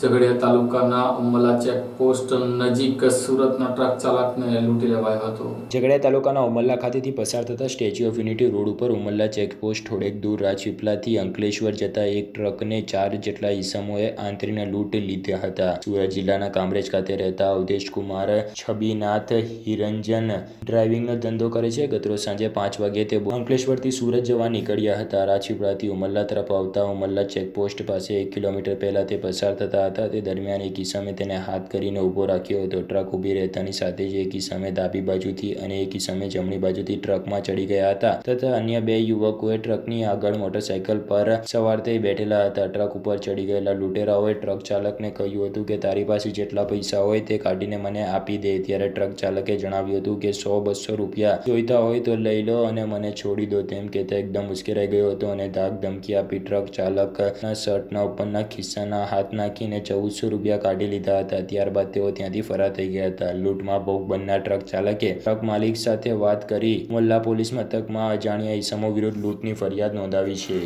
ઝઘડિયા તાલુકાના ઉમલા ચેકપોસ્ટ નજીક સુરતના ટ્રક ચાલકને લૂંટી લેવાયો હતો. ઝઘડિયા તાલુકાના ઉમલ્લા ખાતેથી પસાર થતા સ્ટેચ્યુ ઓફ યુનિટી રોડ ઉપર ઉમલ્લા ચેકપોસ્ટ થોડેક દૂર રાજપીપલાથી અંકલેશ્વર જતા એક ટ્રકને ચાર જેટલા ઈસમોએ આંતરીને લૂંટ લીધા હતા. સુરત જિલ્લાના કામરેજ ખાતે રહેતા અવધેશકુમાર છબીનાથ હિરંજન ડ્રાઇવિંગનો ધંધો કરે છે. ગતરોજ સાંજે પાંચ વાગે તે અંકલેશ્વરથી સુરત જવા નીકળ્યા હતા. રાજપીપળાથી ઉમલ્લા તરફ આવતા ઉમલ્લા ચેકપોસ્ટ પાસે એક કિલોમીટર પહેલા તે પસાર થતા હતા. તે દરમિયાન એક ઈસમે તેને હાથ કરીને ઊભો રાખ્યો હતો. ટ્રક ઊભી રહેતાની સાથે જ એક ઈસમે ડાબી બાજુથી અને એક ઈસમે જમણી બાજુથી ટ્રકમાં ચડી ગયા હતા. તથા અન્ય બે યુવકોએ ટ્રકની આગળ મોટરસાઇકલ પર સવાર થઈ બેઠેલા હતા. ટ્રક ઉપર ચડી ગયેલા લૂંટેરાઓએ ટ્રક ચાલકને કહ્યું હતું કે, તારી પાસે જેટલા પૈસા હોય તે કાઢીને મને આપી દે. ત્યારે ટ્રક ચાલકે જણાવ્યું હતું કે, સો બસો રૂપિયા જોઈતા હોય તો લઈ લો અને મને છોડી દો. તેમ કહેતા એકદમ ઉશ્કેરાઈ ગયો હતો અને ધાક ધમકી આપી ટ્રક ચાલકના શર્ટના ઉપરના ખિસ્સાના હાથ નાખીને ચૌદસો રૂપિયા કાઢી લીધા હતા. ત્યારબાદ તેઓ ત્યાંથી ફરાર થઈ ગયા હતા. લૂંટમાં ભોગ બનનાર ટ્રક ચાલકે ટ્રક માલિક સાથે વાત કરી, મોલ્લા પોલીસ મથકમાં અજાણ્યા ઇસમો વિરુદ્ધ લૂંટની ફરિયાદ નોંધાવી છે.